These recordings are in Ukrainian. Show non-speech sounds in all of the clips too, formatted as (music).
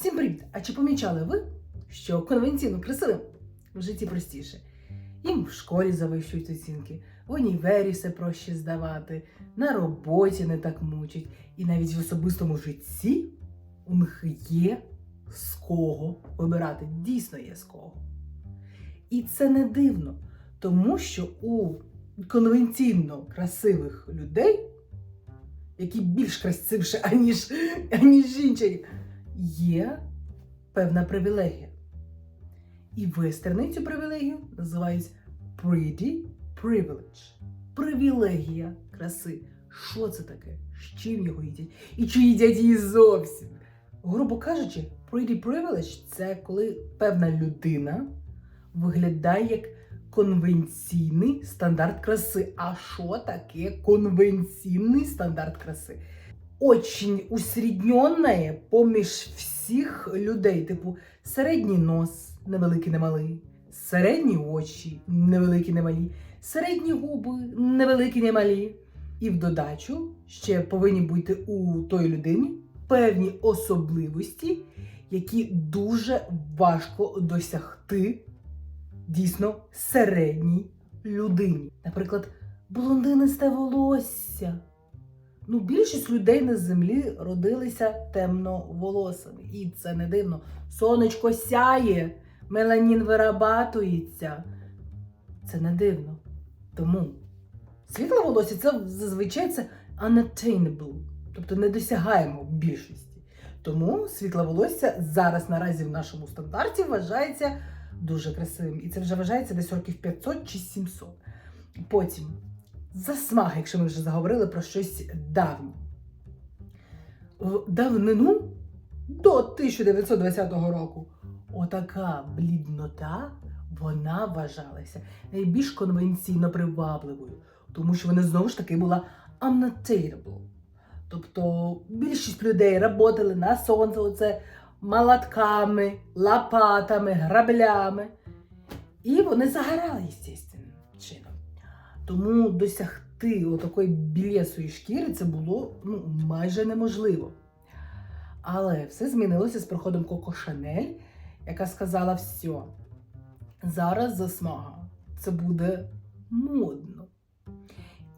Всім привіт! А чи помічали ви, що конвенційно красивим в житті простіше? Їм в школі завищують оцінки, в універі все проще здавати, на роботі не так мучать, і навіть в особистому житті у них є з кого вибирати. Дійсно є з кого. І це не дивно, тому що у конвенційно красивих людей, які більш красивіші, аніж, аніж інші, є певна привілегія. І вестерни цю привілегію називають pretty privilege. Привілегія краси. Що це таке? З чим його їдять? І чи їдять її зовсім? Грубо кажучи, pretty privilege – це коли певна людина виглядає як конвенційний стандарт краси. А що таке конвенційний стандарт краси? Очень усрідньонне поміж всіх людей, типу середній нос, невеликий немалий, середні очі, невеликі немалі, середні губи, невеликі немалі. І в додачу ще повинні бути у той людині певні особливості, які дуже важко досягти дійсно середній людині. Наприклад, блондинисте волосся. Ну, більшість людей на землі родилися темноволосими. І це не дивно. Сонечко сяє, меланін вирабатується. Це не дивно. Тому світле волосся це зазвичай це unattainable, тобто недосягаємо в більшості. Тому світле волосся зараз наразі в нашому стандарті вважається дуже красивим. І це вже вважається десь років 500 чи 700. Потім засмаг, якщо ми вже заговорили про щось давнє. В давнину до 1920 року отака бліднота вона вважалася найбільш конвенційно привабливою, тому що вона знову ж таки була unattainable. Тобто більшість людей працювали на сонце, оце молотками, лопатами, граблями. І вони загорали, естественним чином. Тому досягти отакої білесої шкіри це було ну, майже неможливо. Але все змінилося з приходом Коко Шанель, яка сказала: все, зараз засмага. Це буде модно.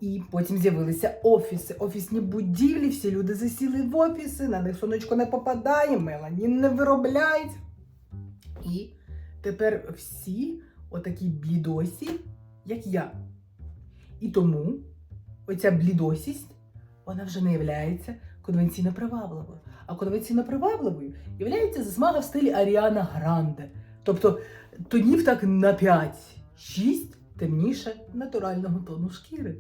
І потім з'явилися офіси, офісні будівлі, всі люди засіли в офіси, на них сонечко не попадає, меланін не виробляють. І тепер всі отакі блідосі, як я. І тому оця блідосість, вона вже не є конвенційно привабливою. А конвенційно привабливою є засмага в стилі Аріана Гранде. Тобто тонів так на 5-6 темніше натурального тону шкіри.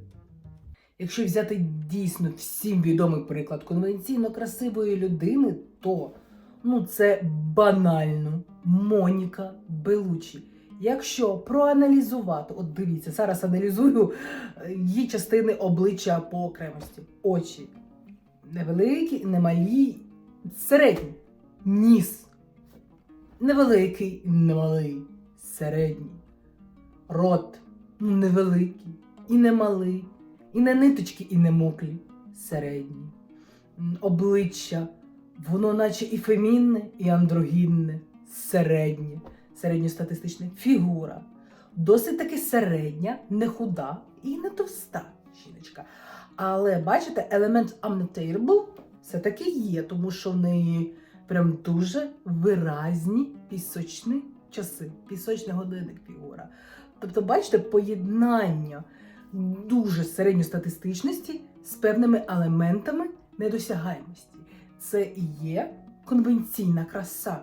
Якщо взяти дійсно всім відомий приклад конвенційно красивої людини, то ну це банально Моніка Белучі. Якщо проаналізувати, от дивіться, зараз аналізую е, її частини обличчя по окремості. Очі невеликі, немалі, середні, ніс. Невеликий, немалий, середній, рот ну, невеликий і немалий, і не ниточки, і не моклі, середні. Обличчя, воно наче і фемінне, і андрогінне, середнє, середньостатистичне фігура. Досить таки середня, не худа і не товста жіночка. Але бачите, елемент unattainable все-таки є, тому що в неї прям дуже виразні пісочні часи, пісочний годинник фігура. Тобто, бачите, поєднання дуже середньостатистичності з певними елементами недосягаємості. Це і є конвенційна краса.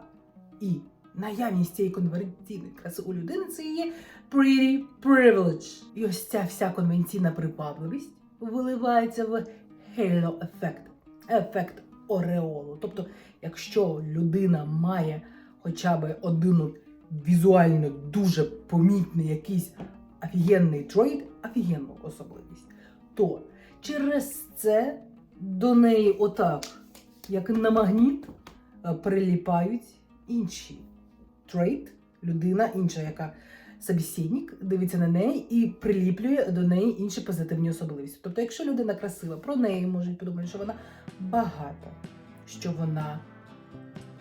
І наявність цієї конвенційної краси у людини це є pretty privilege. І ось ця вся конвенційна привабливість виливається в halo ефект, ефект ореолу. Тобто, якщо людина має хоча б один візуально дуже помітний якийсь офігенний трейд, офігенну особливість, то через це до неї отак, як на магніт, приліпають інші трейд, людина, інша, яка собеседник, дивиться на неї і приліплює до неї інші позитивні особливості. Тобто, якщо людина красива, про неї можуть подумати, що вона багата, що вона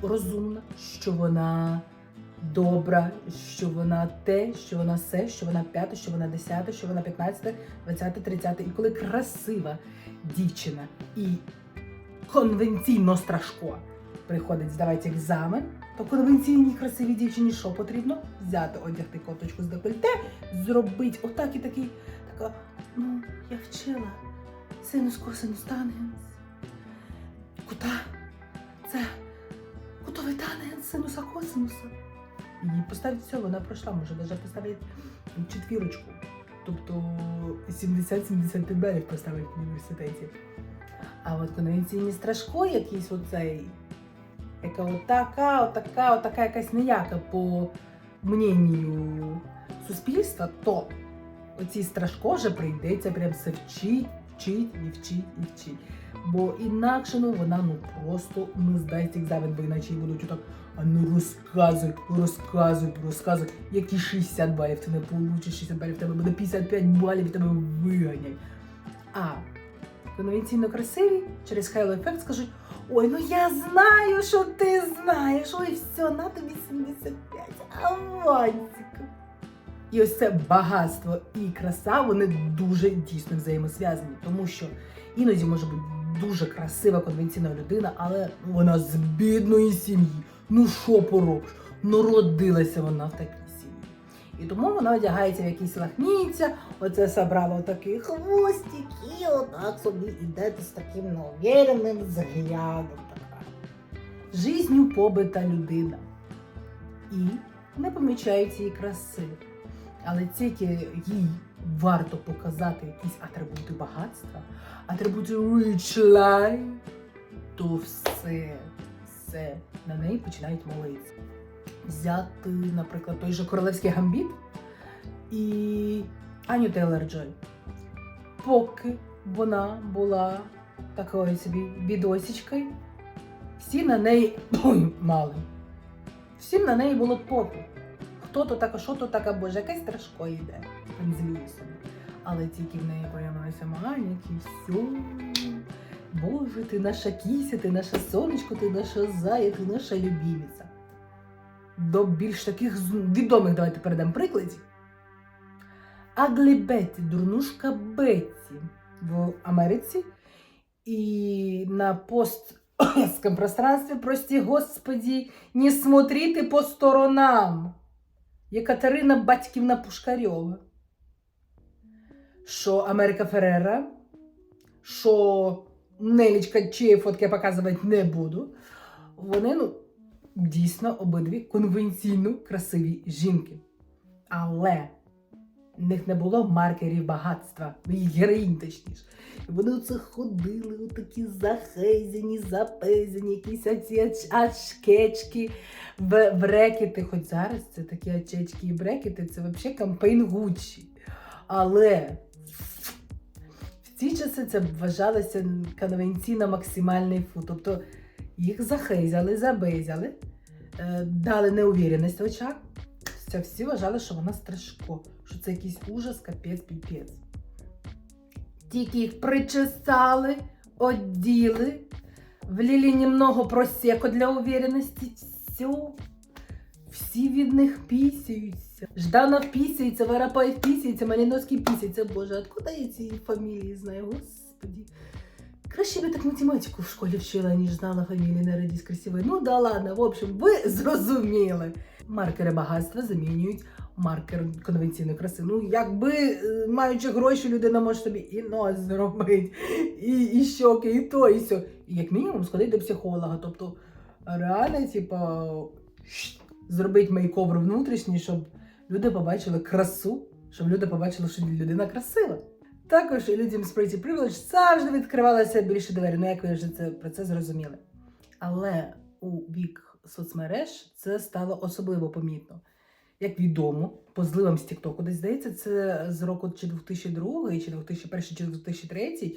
розумна, що вона добра, що вона те, що вона все, що вона п'яте, що вона десяте, що вона п'ятнадцяте, двадцяте, тридцяте. І коли красива дівчина і конвенційно страшко приходить здавати екзамен, то конвенційній красивій дівчині що потрібно? Взяти, одягти коточку з декольте, зробити отак і такий, така, ну, я вчила синус косинус тангенс. Кута? Це кутовий тангенс синуса косинуса. І поставить все, вона пройшла, може навіть поставити четвірочку. Тобто 70-75 балів поставить в університеті. А от конвенційні страшко якийсь оцей, яка отака, отака, отака якась ніяка по мненню суспільства, то оцій страшко вже прийдеться прям все вчить, вчить і вчить і вчить. Бо інакше ну вона ну просто не здасть екзамен, бо іначе їй будуть отак, а ну розказуй, розказуй, розказуй, які 60 балів ти не получиш, 60 балів в тебе буде 55 балів, тебе виганять. А конвенційно красиві через хайло ефект скажуть: ой, ну я знаю, що ти знаєш, ой, все, на тобі 75, авансика. І ось це багатство і краса, вони дуже дійсно взаємосв'язані, тому що іноді може бути дуже красива конвенційна людина, але вона з бідної сім'ї. Ну що поробиш? Народилася вона в такій. І тому вона одягається в якісь лахміття, оце собрала отакий хвостик, і отак собі ідете з таким неуверенним взглядом. Така. Жизнью побита людина. І не помічають її краси. Але тільки їй варто показати якісь атрибути багатства, атрибути rich life, то все, все на неї починають молитися. Взяти, наприклад, той же королевський гамбіт і Аню Тейлор Джой. Поки вона була такою собі бідосічкою, всі на неї ой, мали. Всім на неї було поки. Хто то така, що то така, боже, якась страшко йде. Але тільки в неї появилася Маняк і все. Боже, ти наша кіся, ти наше сонечко, ти наша зая, ти наша любімиця. До більш таких відомих давайте передам прикладів. Аглі Бетті, дурнушка Бетті в Америці. І на постському (coughs) пространстві, прості господі, не смотрите по сторонам. Єкатерина Батьківна Пушкарьова. Що Америка Феррера, що Нелічка, чиї фотки я показувати не буду. Вони ну, дійсно обидві конвенційно красиві жінки. Але в них не було маркерів багатства, героїнь точніше. Вони оце ходили, отакі захезяні, запезяні, якісь оці оч- очкечки, брекети. Хоч зараз це такі очечки і брекети, це взагалі кампейн Гуччі. Але в ці часи це вважалося конвенційно максимальний фу. Тобто їх захезяли, забезяли, дали неувіреність в очах. Всі вважали, що вона страшко, що це якийсь ужас, капець, піпець. Тільки їх причесали, оділи, влили немного просеку для уверенності. Все. Всі від них пісяються. Жданов пісяється, Воропаєв пісяється, Маліновський пісяється. Боже, откуда я ці фамілії знаю? Господі. Краще би так математику в школі вчила, ніж знала фамілії на радіс красивої. Ну да ладно, в общем, ви зрозуміли. Маркери багатства замінюють маркер конвенційної краси. Ну, якби е, маючи гроші, людина може собі і нос зробити, і, і щоки, і то, і сьо. І як мінімум сходити до психолога. Тобто, реально, типа, зробити мейковер внутрішній, щоб люди побачили красу, щоб люди побачили, що людина красива. Також і людям з Pretty Privilege завжди відкривалося більше двері. Ну, як ви вже про це зрозуміли. Але у вік соцмереж це стало особливо помітно. Як відомо, по зливам з Тіктоку, десь здається, це з року чи 2002, чи 2001, чи 2003,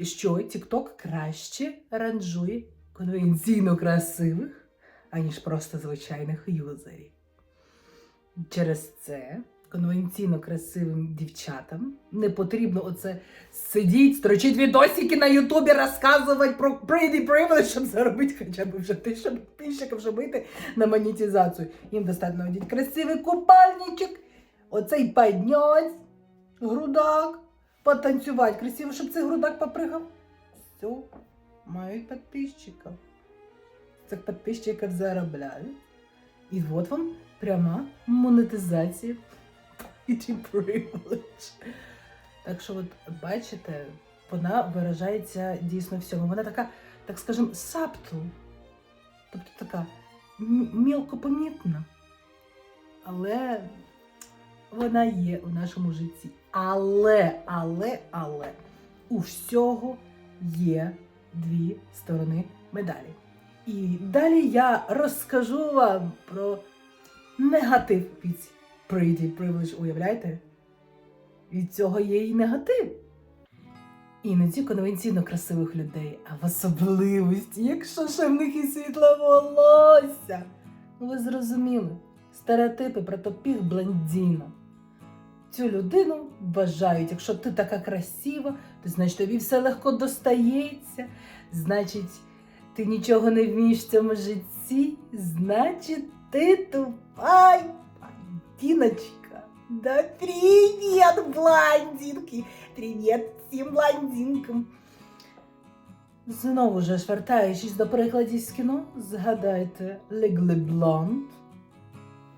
що Тікток краще ранжує конвенційно красивих, аніж просто звичайних юзерів. Через це конвенційно красивим дівчатам не потрібно оце сидіть, строчить відосики на Ютубі, розказувати про pretty privilege, щоб заробити хоча б вже тисячу підписчиків, щоб вийти на монетизацію. Їм достатньо одіть красивий купальничок, оцей падньоць, грудак, потанцювати красиво, щоб цей грудак попригав. Все, мають підписчиків. Цих підписчиків заробляють. І от вам пряма монетизація (laughs) Privilege. Так що, от бачите, вона виражається дійсно всьому. Вона така, так скажемо, сапту. Тобто така мілкопомітна. Але вона є в нашому житті. Але, але, але у всього є дві сторони медалі. І далі я розкажу вам про негатив від Pretty Privilege. Уявляєте? Від цього є і негатив. Іноді конвенційно красивих людей, а в особливості, якщо ще в них і світле волосся. Ну, ви зрозуміли, стереотипи про топіх блондіна. Цю людину вважають, якщо ти така красива, то значить тобі все легко достається. Значить, ти нічого не вмієш в цьому житті, значить, ти тупа блондиночка. Да привет, блондинки! Привет всім блондинкам! Знову ж вертаючись до прикладів з кіно, згадайте Леглі Блонд,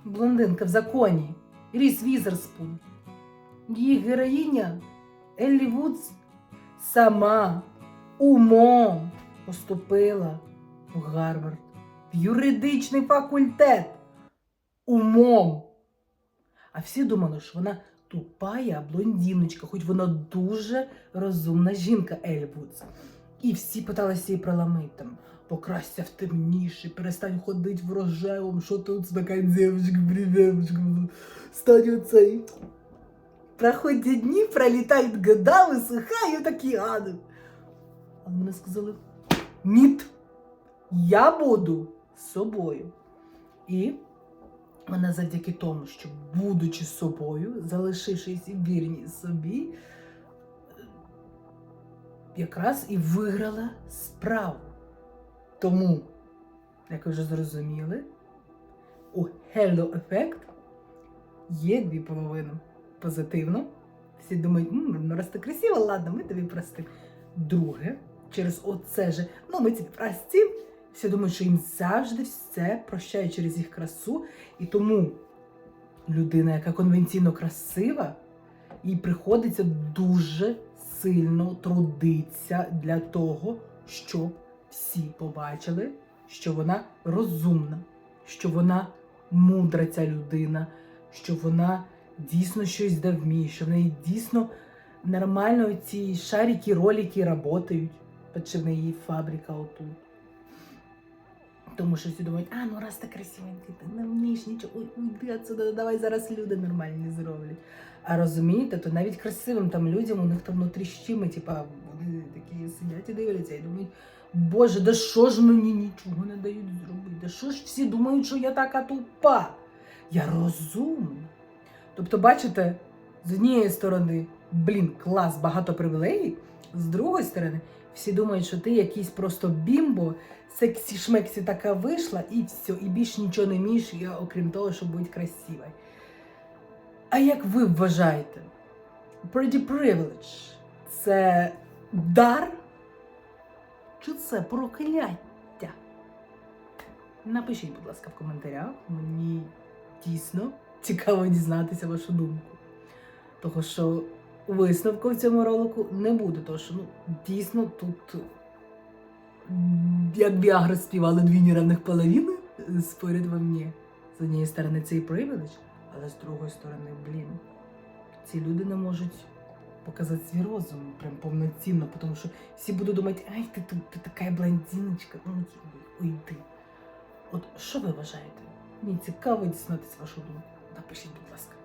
блондинка в законі, Ріс Візерспун. Її героїня Еллі Вудс сама умом поступила в Гарвард, в юридичний факультет. Умом. А всі думали, що вона тупая блондиночка, хоч вона дуже розумна жінка Еллі Вудс. І всі питалися її проламити там. Покрасься в темніше, перестань ходити в рожевому, що ти тут така дівчинка, привівчика, стань оцей. Проходять дні, пролітають года, висихаю такі ани. А вони сказали: Ніт, я буду собою. І вона завдяки тому, що, будучи собою, залишившись вірні собі, якраз і виграла справу. Тому, як ви вже зрозуміли, у Hello Effect є дві половини. Позитивно. Всі думають, «М, ну раз ти красива, ладно, ми тобі простимо. Друге, через оце же, ну ми тобі простім. Всі думають, що їм завжди все прощають через їх красу. І тому людина, яка конвенційно красива, їй приходиться дуже сильно трудитися для того, щоб всі побачили, що вона розумна, що вона мудра ця людина, що вона дійсно щось да вміє, що в неї дійсно нормально ці шарики, ролики працюють, чи в неї фабрика отут. Тому що всі думають, а ну раз ти красивенький, ти не вмієш нічого, ой, уйди отсюда, давай зараз люди нормальні зроблять. А розумієте, то навіть красивим там людям у них там внутрі щими, типа, вони такі сидять і дивляться і думають, Боже, да що ж мені нічого не дають зробити? Да що ж всі думають, що я така тупа? Я розумна. Тобто, бачите, з однієї сторони, блін, клас, багато привілеїв, з другої сторони, всі думають, що ти якийсь просто бімбо, сексі шмексі така вийшла, і все, і більш нічого не вмієш, окрім того, щоб бути красивою. А як ви вважаєте, pretty privilege – це дар? Чи це прокляття? Напишіть, будь ласка, в коментарях. Мені дійсно цікаво дізнатися вашу думку. Того, що висновку в цьому ролику не буде, тому що ну, дійсно тут, як Віагра співали дві неравних половини, споряд во мені. З однієї сторони цей привіледж, але з другої сторони, блін, ці люди не можуть показати свій розум прям повноцінно, тому що всі будуть думати, ай, ти тут ти така блондиночка, ну уйди. От що ви вважаєте? Мені цікаво дізнатися вашу думку. Напишіть, будь ласка.